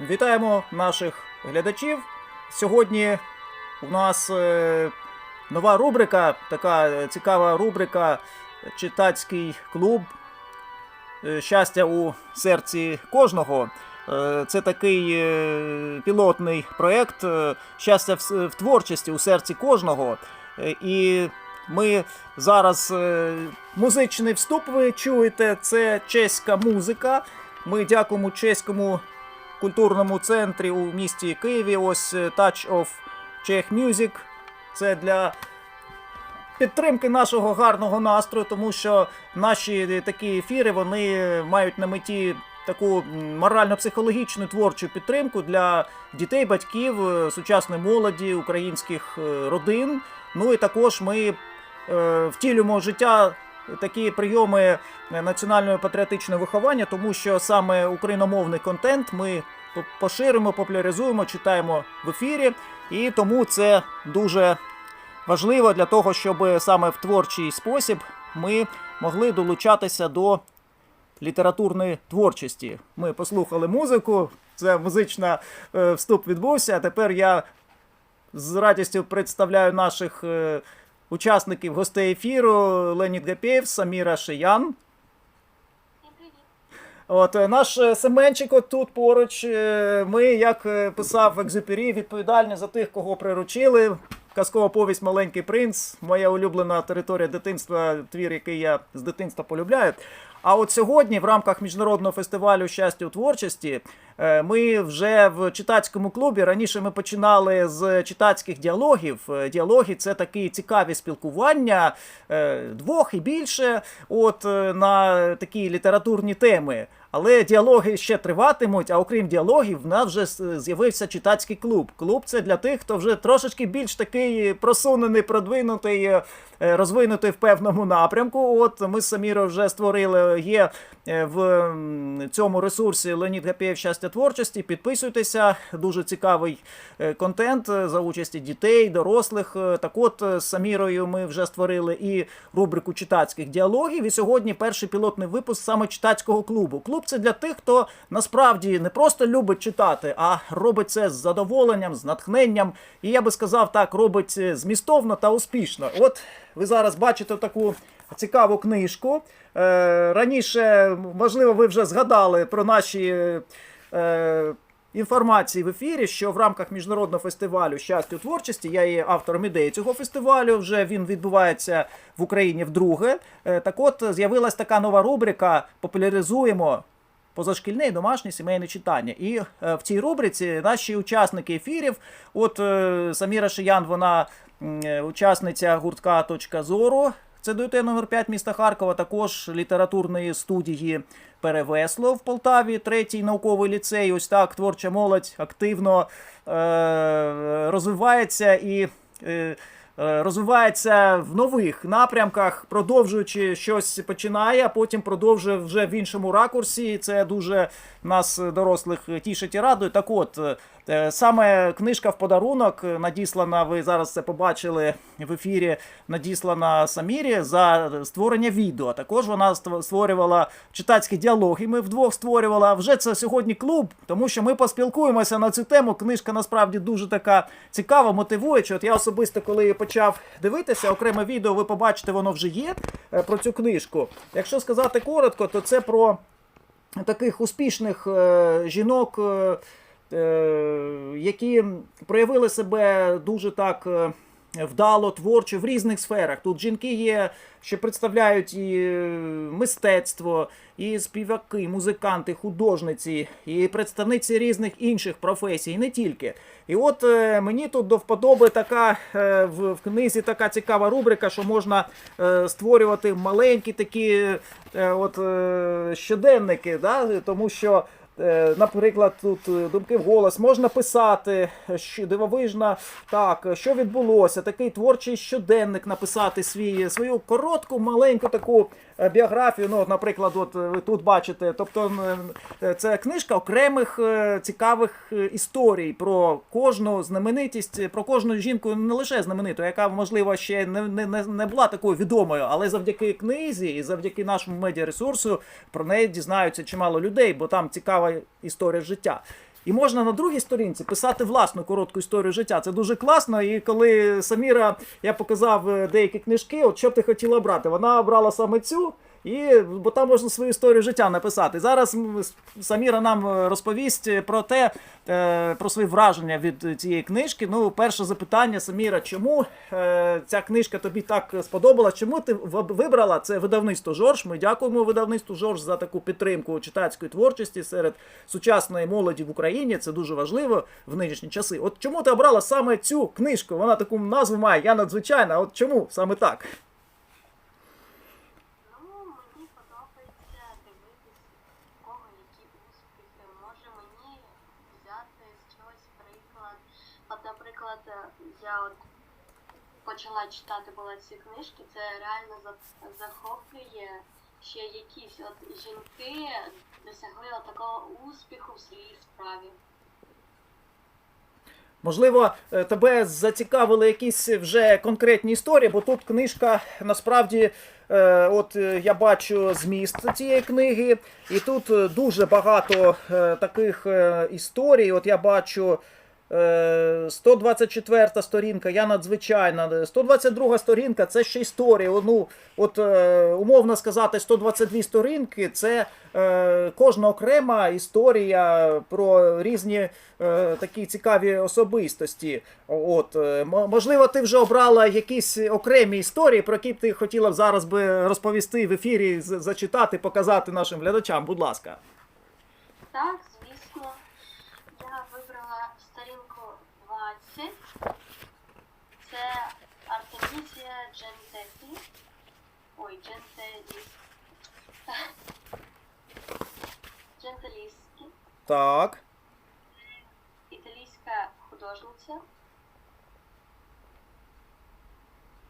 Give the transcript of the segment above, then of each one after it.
Вітаємо наших глядачів. Сьогодні у нас е, нова рубрика, така цікава рубрика Читацький клуб. Е, Щастя у серці кожного. Е, Це такий пілотний проєкт Щастя в, творчості у серці кожного. І ми зараз музичний вступ ви чуєте. Це чеська музика. Ми дякуємо чеському культурному центрі у місті Києві. Ось е, Touch of Czech Music. Це для підтримки нашого гарного настрою, тому що наші е, такі ефіри вони е, мають на меті таку морально-психологічну творчу підтримку для дітей, батьків, сучасної молоді, українських родин. Ну і також ми е, втілюємо життя такі прийоми національного патріотичного виховання, тому що саме україномовний контент ми поширимо, популяризуємо, читаємо в ефірі, і тому це дуже важливо для того, щоб саме в творчий спосіб ми могли долучатися до літературної творчості. Ми послухали музику, це музична е, вступ відбувся. А тепер я з радістю представляю наших е, учасників гостей ефіру Леонід Гапєєв, Саміра Шиян. От е, наш е, Семенчик тут поруч. е, Ми, як писав писав Екзюпері, відповідальні за тих, кого приручили. Казкова повість Маленький принц, моя улюблена територія дитинства, твір, який я з дитинства полюбляю. А от сьогодні, в рамках міжнародного фестивалю щастя у творчості, е, ми вже в читацькому клубі. Раніше ми починали з читацьких діалогів. Е, Діалоги це такі цікаві спілкування е, двох і більше, от на такі літературні теми. Але діалоги ще триватимуть. А окрім діалогів, в нас вже з'явився читацький клуб. Клуб це для тих, хто вже трошечки більш такий просунений, продвинутий, е, розвинутий в певному напрямку. От ми з Самірою вже створили. Є е, в цьому ресурсі Леонід Гапєєв щастя творчості. Підписуйтеся, дуже цікавий е, контент за участі дітей, дорослих. Так от з Самірою ми вже створили і рубрику читацьких діалогів. І сьогодні перший пілотний випуск саме читацького клубу. Клуб це для тих, хто насправді не просто любить читати, а робить це з задоволенням, з натхненням. І я би сказав так, робить е, змістовно та успішно. От ви зараз бачите таку цікаву книжку. Е, раніше, можливо, ви вже згадали про наші. Інформації в ефірі, що в рамках міжнародного фестивалю щастя у творчості я є автором ідеї цього фестивалю. Вже він відбувається в Україні вдруге. Е, Так от з'явилась така нова рубрика Популяризуємо позашкільне і домашнє сімейне читання. І е, в цій рубриці наші учасники ефірів, от е, Саміра Шиян, вона учасниця гуртка «Точка зору». Це ДЮТ номер 5 міста Харкова, також літературної студії Перевесло в Полтаві, третій науковий ліцей. Ось так творча молодь активно е- розвивається і. Е, Розвивається в нових напрямках, продовжуючи щось починає, а потім продовжує вже в іншому ракурсі. Це дуже нас, е, дорослих, тішить і радує. Так от, е, саме книжка в подарунок е, надіслана, ви зараз це побачили в ефірі, надіслана Самірі за створення відео. Також вона ст- створювала читацькі діалоги. Ми вдвох створювали. А Вже це сьогодні клуб, тому що ми поспілкуємося на цю тему. Книжка насправді дуже така цікава, мотивуюча. От я особисто, коли почав дивитися, окреме відео, ви побачите, воно вже є е, про цю книжку. Якщо сказати коротко, то це про таких успішних е, жінок, е, які проявили себе дуже так. Вдало, творчо в різних сферах. Тут жінки є, що представляють і е, мистецтво, і співаки, і музиканти, художниці, і представниці різних інших професій, і не тільки. І от е, мені тут до вподоби така е, в, книзі така цікава рубрика, що можна створювати маленькі такі от, щоденники, да? тому що. Е, Наприклад, тут е, думки в голос можна писати, що дивовижна, так, що відбулося, такий творчий щоденник написати свій, свою коротку, маленьку таку е, біографію. Ну, наприклад, от е, ви тут бачите. Тобто е, це книжка окремих е, цікавих е, історій про кожну знаменитість, е, про кожну жінку, не лише знамениту, яка, можливо, ще не, не- не була такою відомою, але завдяки книзі і завдяки нашому медіаресурсу про неї дізнаються чимало людей, бо там цікава історія життя. І можна на другій сторінці писати власну коротку історію життя. Це дуже класно. І коли Саміра я показав е, деякі книжки, от що б ти хотіла брати, вона обрала саме цю. І бо там можна свою історію життя написати. Зараз Саміра нам е, розповість про те, е, про свої враження від цієї книжки. Ну, перше запитання, Саміра, чому е, ця книжка тобі так сподобала? Чому ти вибрала це видавництво Жорж? Ми дякуємо видавництву Жорж за таку підтримку читацької творчості серед сучасної молоді в Україні. Це дуже важливо в нинішні часи. От чому ти обрала саме цю книжку? Вона таку назву має. Я надзвичайна. От чому саме так? Ну, мені подобається дивитись, у кого які успіхи. Може мені взяти з чогось приклад. От, наприклад, я от почала читати була ці книжки, це реально захоплює, що якісь от жінки досягли от такого успіху в своїй справі. Можливо, е, тебе зацікавили якісь вже конкретні історії, бо тут книжка насправді, е, от е, я бачу зміст цієї книги, і тут дуже багато таких історій. От я бачу. Е, 124 сторінка, я надзвичайна. 122 сторінка це ще історія. Ну, от е, умовно сказати, 122 сторінки це е, кожна окрема історія про різні е, такі цікаві особистості. От, е, можливо, ти вже обрала якісь окремі історії, про які б ти хотіла зараз би розповісти в ефірі, зачитати, показати нашим глядачам. Будь ласка. Так, звісно, я вибрала сторінку 20. Це Артемізія Джентеті. Ой, Джентеліс. Джентеліскі. Так. Італійська художниця,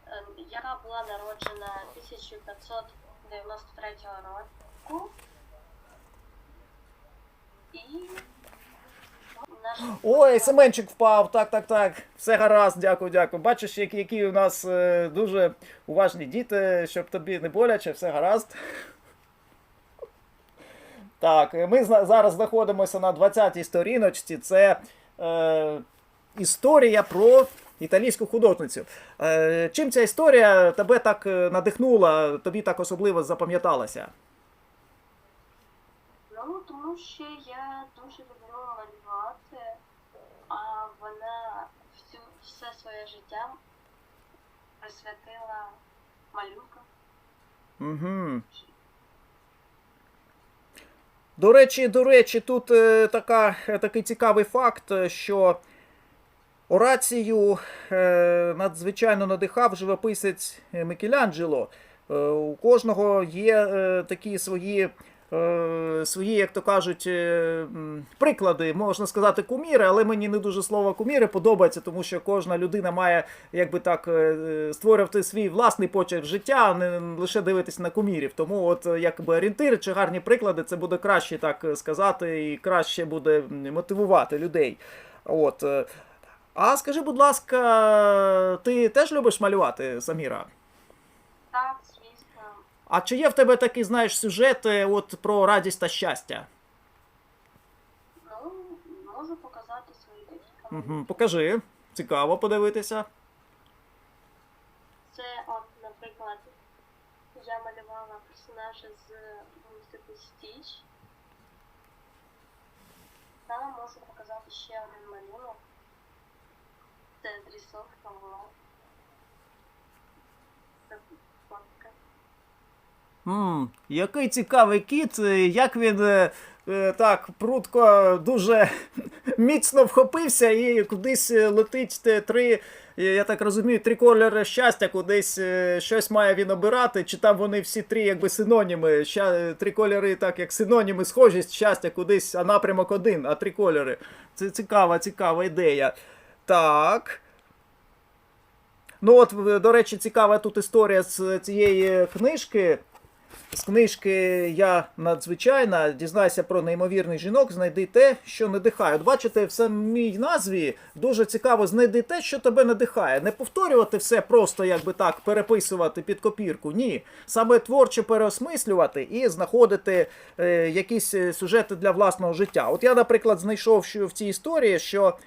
ем, яка була народжена 1593 року. І Ой, Семенчик впав. Так, так, так. Все гаразд, дякую, дякую. Бачиш, які, які у нас е, дуже уважні діти, щоб тобі не боляче, все гаразд. Так, е, ми зараз знаходимося на 20-й сторіночці. Це е, історія про італійську художницю. Е, чим ця історія тебе так е, надихнула, тобі так особливо запам'яталася? Ну, тому що я дуже люблю малювати, а вона всю, все своє життя присвятила малюнкам. Угу. До речі, до речі, тут е, така, е, такий цікавий факт, е, що орацію надзвичайно надихав живописець Мікеланджело. У кожного є такі свої. Е, Свої, як то кажуть, е, приклади, можна сказати, куміри, але мені не дуже слово куміри подобається, тому що кожна людина має якби так е, створювати свій власний почерк життя, а не лише дивитись на кумірів. Тому, от якби орієнтир чи гарні приклади, це буде краще так сказати, і краще буде мотивувати людей. От. А скажи, будь ласка, ти теж любиш малювати, Саміра? А чи є в тебе такий, знаєш, сюжет е, от про радість та щастя? Ну, можу показати свої декілька. Угу, покажи. Цікаво подивитися. Це, от, наприклад, я малювала персонажа з мультику Стіч. Та можу показати ще один малюнок. Це дрісовка була. Це який цікавий кіт, е, як він е, е, так прутко дуже міцно вхопився і кудись летить три, я так розумію, три кольори щастя, кудись щось має він обирати, чи там вони всі три якби синоніми. Ща, три кольори, так як синоніми, схожість щастя кудись, а напрямок один, а три кольори. Це цікава, цікава ідея. Так. Ну от, до речі, цікава тут історія з цієї книжки. З книжки Я надзвичайна, дізнайся про неймовірних жінок, знайди те, що надихає. От бачите, в самій назві дуже цікаво знайди те, що тебе надихає. Не повторювати все просто, якби так, переписувати під копірку. Ні. Саме творчо переосмислювати і знаходити е, якісь е, сюжети для власного життя. От я, наприклад, знайшов що в цій історії, що.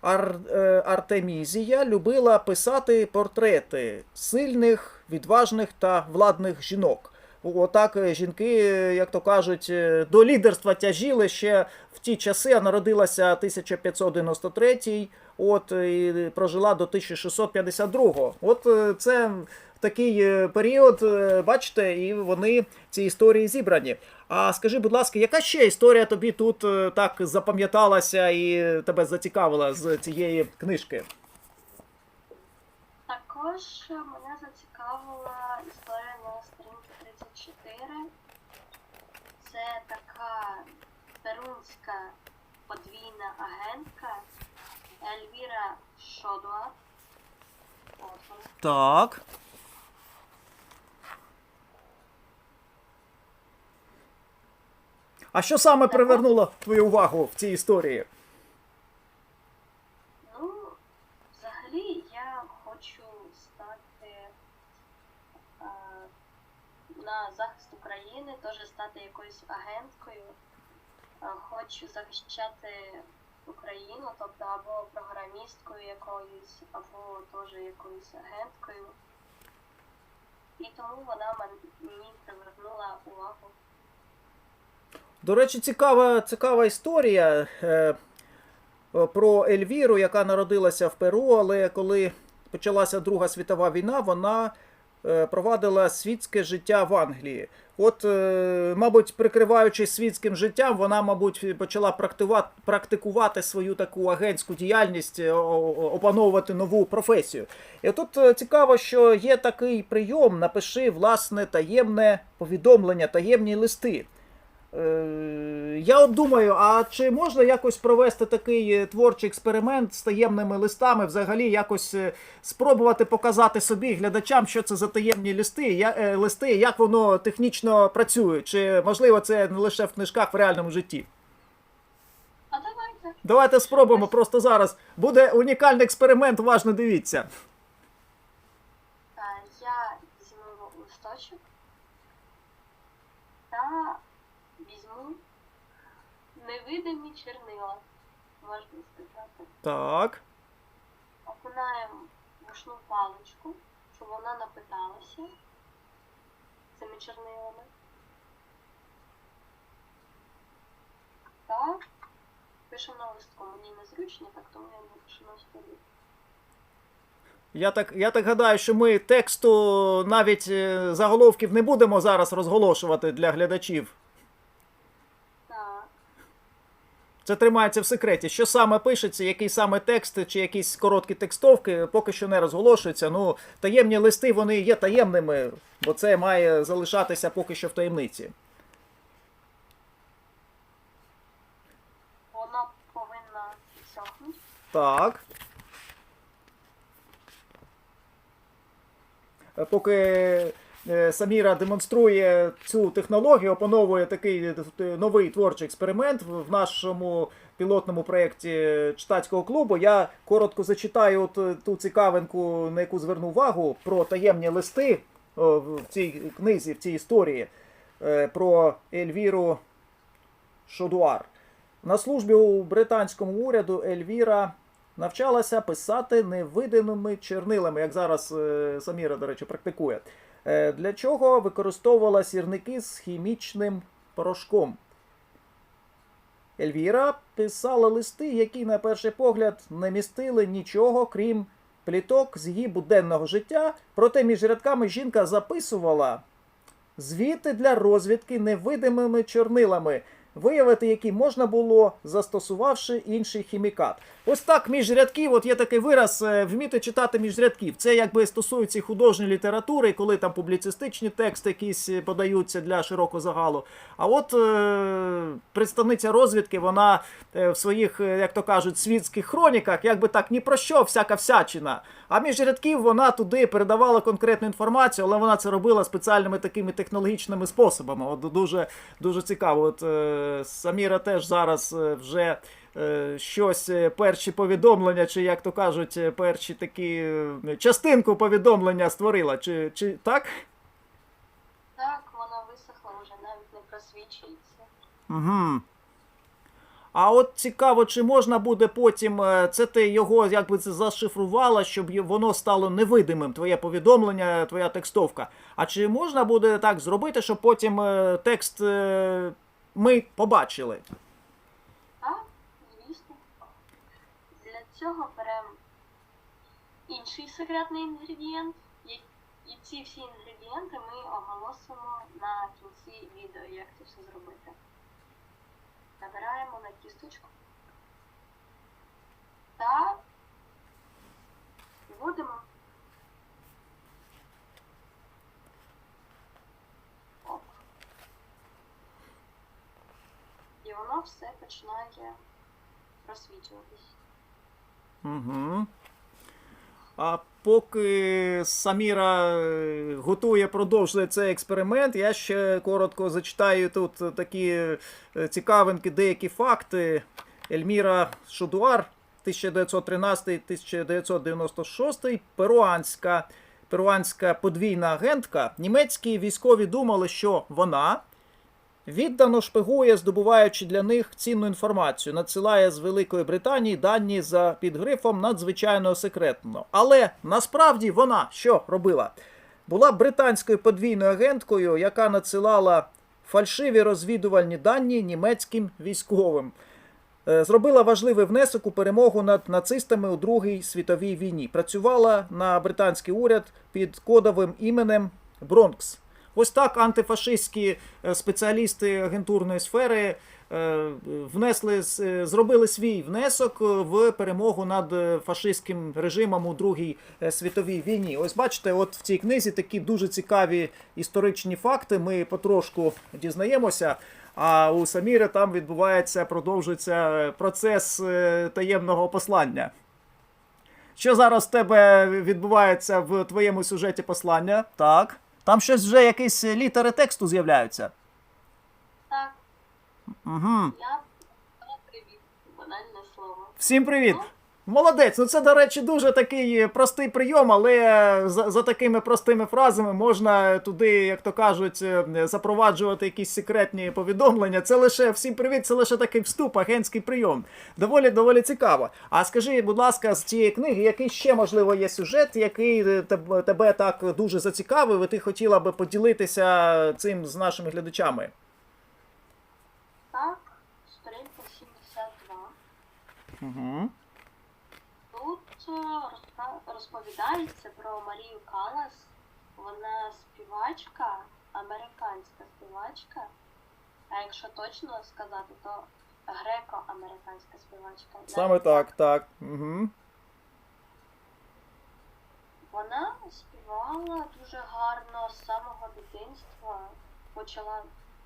Ар, е, Артемізія любила писати портрети сильних, відважних та владних жінок. Отак е, жінки, е, як то кажуть, до лідерства тяжіли ще в ті часи. А народилася 1593, от і прожила до 1652. От це такий період, бачите, і вони ці історії зібрані. А скажи, будь ласка, яка ще історія тобі тут е, так запам'яталася і тебе зацікавила з цієї книжки? Також мене зацікавила історія на сторінці 34. Це така перунська подвійна агентка Ельвіра вона. Так. А що саме привернуло твою увагу в цій історії? Ну, взагалі я хочу стати е, на захист України, теж стати якоюсь агенткою. Е, хочу захищати Україну, тобто або програмісткою якоюсь, або теж якоюсь агенткою. І тому вона мені привернула увагу. До речі, цікава, цікава історія е, е, про Ельвіру, яка народилася в Перу, але коли почалася Друга світова війна, вона е, провадила світське життя в Англії. От, е, мабуть, прикриваючись світським життям, вона, мабуть, почала практикувати, свою таку агентську діяльність, опановувати нову професію. І тут е, цікаво, що є такий прийом: напиши власне таємне повідомлення, таємні листи. Е, Я от думаю, а чи можна якось провести такий е, творчий експеримент з таємними листами, взагалі якось е, спробувати показати собі глядачам, що це за таємні листи, я, листи, як воно технічно працює? Чи можливо це не лише в книжках в реальному житті? А давайте. Давайте спробуємо просто зараз. Буде унікальний експеримент, уважно дивіться. Я візьму листочок та невидимі чернила, можна сказати. Так. Окунаємо вушну паличку, щоб вона напиталася цими чернилами. Та пишемо на листку. Мені незручно, так тому я напишу на столі. Я так, я так гадаю, що ми тексту навіть е, заголовків не будемо зараз розголошувати для глядачів. Так. Це тримається в секреті. Що саме пишеться, який саме текст чи якісь короткі текстовки, поки що не розголошуються. Ну, таємні листи вони є таємними, бо це має залишатися поки що в таємниці. Вона повинна підсохнути. Так. Е, Поки Саміра демонструє цю технологію, опановує такий е, новий творчий експеримент в нашому пілотному проєкті читацького клубу. Я коротко зачитаю е, ту цікавинку, на яку звернув увагу, про таємні листи в цій книзі, в цій історії е, про Ельвіру Шодуар. На службі у британському уряду Ельвіра навчалася писати невидимими чернилами, як зараз е, Саміра, до речі, практикує. Е, для чого використовувала сірники з хімічним порошком. Ельвіра писала листи, які, на перший погляд, не містили нічого, крім пліток з її буденного життя. Проте між рядками жінка записувала звіти для розвідки невидимими чорнилами. Виявити які можна було, застосувавши інший хімікат. Ось так між рядків, от є такий вираз е, вміти читати між рядків. Це якби стосується художньої літератури, коли там публіцистичні тексти якісь е, подаються для широкого загалу. А от е, представниця розвідки, вона е, в своїх, як то кажуть, світських хроніках, якби так ні про що, всяка всячина. А між рядків вона туди передавала конкретну інформацію, але вона це робила спеціальними такими технологічними способами. От дуже, дуже цікаво. От е, Саміра теж зараз е, вже. е, Щось е, перші повідомлення, чи як то кажуть, перші такі частинку повідомлення створила, чи, чи так? Так, вона висохла вже навіть не просвічується. Угу. А от цікаво, чи можна буде потім це ти його якби це зашифрувала, щоб воно стало невидимим, твоє повідомлення, твоя текстовка. А чи можна буде так зробити, щоб потім текст ми побачили? Так, звісно. Для цього беремо інший секретний інгредієнт. І, ці всі інгредієнти ми оголосимо на кінці відео, як це все зробити. Набираємо на кісточку та вводимо. Оп. І воно все починає розсвічуватись. Угу. А поки Саміра е, готує, продовжує цей експеримент, я ще коротко зачитаю тут такі е, цікавинки, деякі факти. Ельміра Шудуар, 1913-1996, перуанська, перуанська подвійна агентка. Німецькі військові думали, що вона Віддано шпигує, здобуваючи для них цінну інформацію, надсилає з Великої Британії дані за підгрифом надзвичайно секретно. Але насправді вона що робила? Була британською подвійною агенткою, яка надсилала фальшиві розвідувальні дані німецьким військовим. Е, Зробила важливий внесок у перемогу над нацистами у Другій світовій війні. Працювала на британський уряд під кодовим іменем Бронкс. Ось так антифашистські е, спеціалісти агентурної сфери е, внесли, е, зробили свій внесок в перемогу над фашистським режимом у Другій світовій війні. Ось бачите, от в цій книзі такі дуже цікаві історичні факти. Ми потрошку дізнаємося. А у Саміри там відбувається, продовжується процес таємного послання. Що зараз в тебе відбувається в твоєму сюжеті послання? Так. Там щось вже якісь літери тексту з'являються. Так, Угу. я привіт, банальне слово. Всім привіт! Молодець, ну це, до речі, дуже такий простий прийом, але за, за такими простими фразами можна туди, як то кажуть, е, запроваджувати якісь секретні повідомлення. Це лише всім привіт, це лише такий вступ, агентський прийом. Доволі доволі цікаво. А скажи, будь ласка, з цієї книги, який ще можливо є сюжет, який е, тебе так дуже зацікавив, і ти хотіла би поділитися цим з нашими глядачами? Так, сторінка 72. Угу. Е, розповідається про Марію Калас. Вона співачка, американська співачка. А якщо точно сказати, то греко-американська співачка. Саме так, так. Угу. Вона співала дуже гарно з самого дитинства. Почала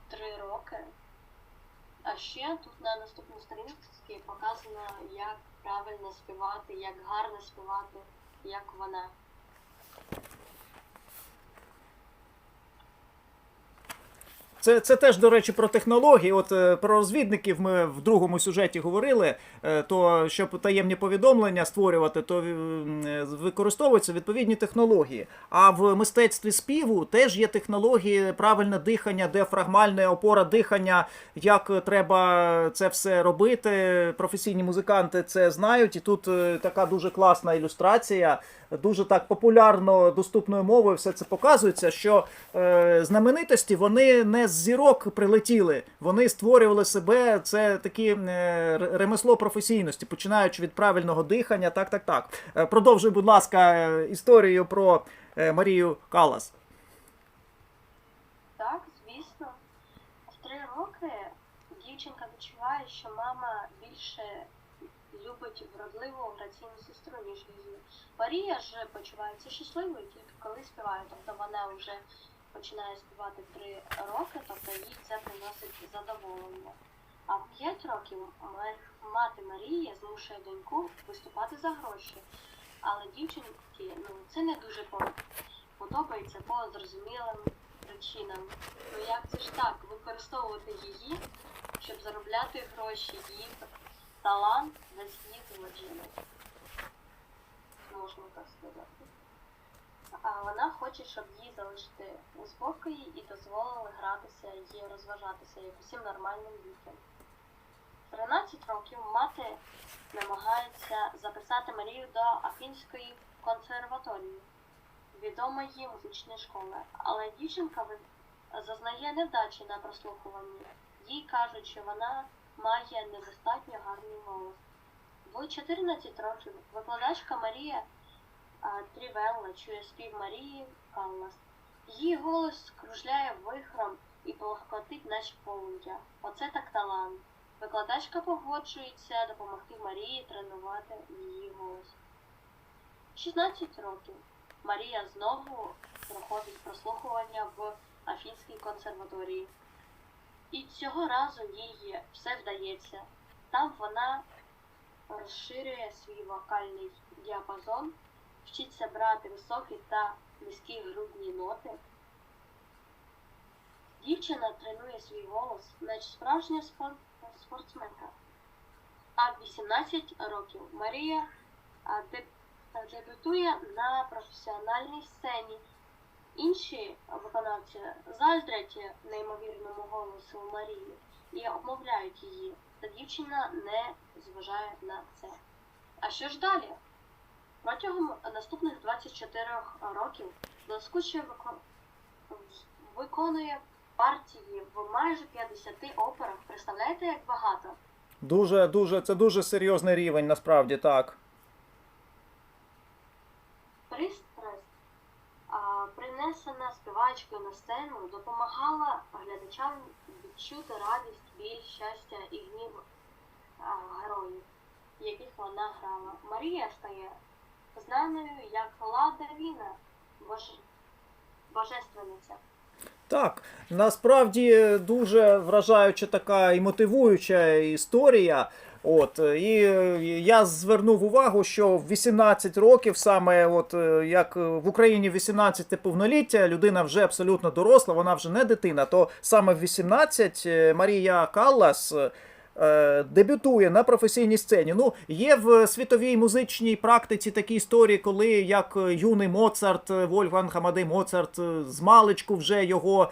три роки. А ще тут на наступній сторінці показано, як правильно співати, як гарно співати, як вона. Це, це теж, до речі, про технології. От е, про розвідників ми в другому сюжеті говорили. е, То щоб таємні повідомлення створювати, то е, використовуються відповідні технології. А в мистецтві співу теж є технології правильне дихання, діафрагмальне опора дихання, як треба це все робити. Професійні музиканти це знають, і тут така дуже класна ілюстрація. Дуже так популярно доступною мовою все це показується, що е, знаменитості вони не з зірок прилетіли, вони створювали себе. Це такі е, ремесло професійності, починаючи від правильного дихання. Так, так, так. Е, продовжуй, будь ласка, е, історію про Марію Калас. Так, звісно. В три роки дівчинка відчуваю, що мама більше любить вродливу граційну сестру, ніж її. Марія ж почувається щасливою тільки коли співає, тобто вона вже починає співати три роки, тобто їй це приносить задоволення. А в 5 років мати Марії змушує доньку виступати за гроші. Але дівчинки ну, це не дуже подобається по зрозумілим причинам. Ну як це ж так, використовувати її, щоб заробляти гроші, її талант її злочини. Можна так сказати. А вона хоче, щоб її залишити у спокої і дозволили гратися і розважатися як усім нормальним дітям. В 13 років мати намагається записати Марію до Афінської консерваторії, відомої музичної школи. Але дівчинка зазнає невдачі на прослухуванні. Їй кажуть, що вона має недостатньо гарний голос. В 14 років викладачка Марія Трівелла чує спів Марії Каллас. Її голос кружляє вихром і плохкотить, наче полум'я. Оце так талант. Викладачка погоджується допомогти Марії тренувати її голос. 16 років. Марія знову проходить прослухування в Афінській консерваторії. І цього разу їй все вдається. Там вона розширює свій вокальний діапазон, вчиться брати високі та низькі грудні ноти. Дівчина тренує свій голос, наче справжня спор- спортсменка. А 18 років Марія дебютує на професіональній сцені. Інші виконавці заздрять неймовірному голосу Марії і обмовляють її, та дівчина не зважає на це. А що ж далі? Протягом наступних 24 років блискуче виконує партії в майже 50 операх. Представляєте, як багато? Дуже, дуже, це дуже серйозний рівень, насправді так. Пристрасть, а, принесена співачкою на сцену, допомагала глядачам відчути радість, біль, щастя і гнів а, героїв, яких вона грала. Марія стає знаною як Лада Віна, бож... божественниця. Так, насправді дуже вражаюча така і мотивуюча історія. От і я звернув увагу, що в 18 років, саме от як в Україні 18 повноліття, людина вже абсолютно доросла, вона вже не дитина. То саме в 18 е, Марія Каллас дебютує на професійній сцені. Ну, є в світовій музичній практиці такі історії, коли як е, юний Моцарт, е, Вольфганг Моцарт, е, з маличку вже його.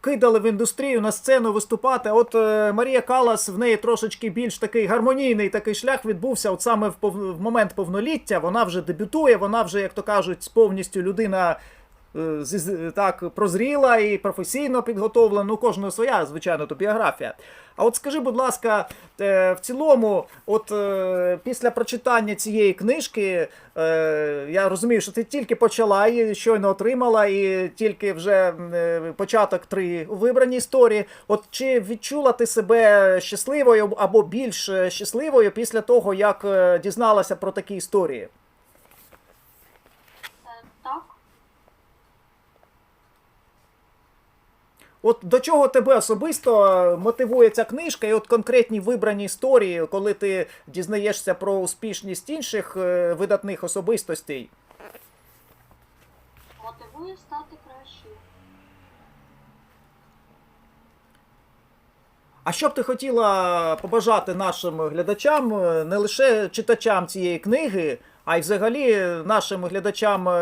Кидали в індустрію на сцену виступати. От е, Марія Калас в неї трошечки більш такий гармонійний такий шлях відбувся. От саме в, момент повноліття вона вже дебютує, вона вже, як то кажуть, повністю людина е, так прозріла і професійно підготовлена. Ну, кожного своя, звичайно, то біографія. А от скажи, будь ласка, е, в цілому, от е, після прочитання цієї книжки, е, я розумію, що ти тільки почала її, щойно отримала, і тільки вже е, початок три у вибраній історії. От чи відчула ти себе щасливою або більш е, щасливою після того, як е, дізналася про такі історії? Е, Так, От до чого тебе особисто е, мотивує ця книжка, і от конкретні вибрані історії, коли ти дізнаєшся про успішність інших е, видатних особистостей? мотивує стати кращою. А що б ти хотіла побажати нашим глядачам, е, не лише читачам цієї книги, а й взагалі нашим глядачам е,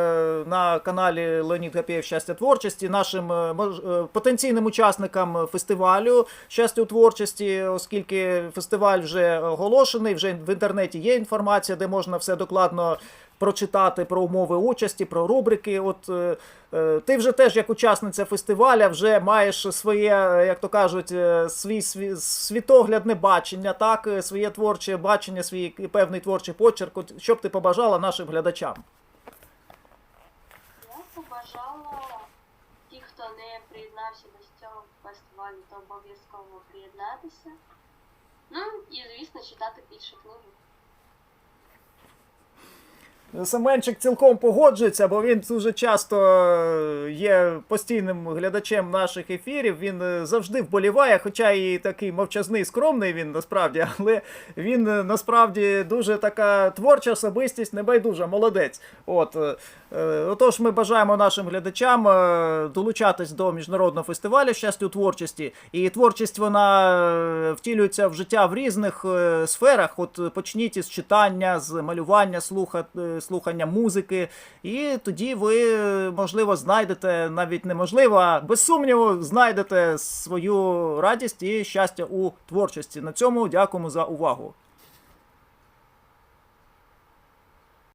на каналі Леонід Гапєєв Щастя творчості, нашим е, е, потенційним учасникам фестивалю Щастя у творчості, оскільки фестиваль вже оголошений, вже в інтернеті є інформація, де можна все докладно прочитати про умови участі, про рубрики. От е, е, ти вже теж як учасниця фестиваля вже маєш своє, як то кажуть, е, свій, світоглядне бачення, так, своє творче бачення, свій певний творчий почерк. От Що б ти побажала нашим глядачам? Я побажала ті, хто не приєднався до цього фестивалю, то обов'язково приєднатися. І, звісно, читати більше книги. Семенчик цілком погоджується, бо він дуже часто е, є постійним глядачем наших ефірів. Він е, завжди вболіває, хоча і такий мовчазний, скромний він насправді, але він е, насправді дуже така творча особистість, небайдужа, молодець. От отож, ми бажаємо нашим глядачам долучатись до міжнародного фестивалю щастя творчості. І творчість вона втілюється в життя в різних сферах. От почніть із читання, з малювання, слуха, е, слухання музики, і тоді ви, можливо, знайдете навіть неможливо, а без сумніву, знайдете свою радість і щастя у творчості. На цьому дякуємо за увагу.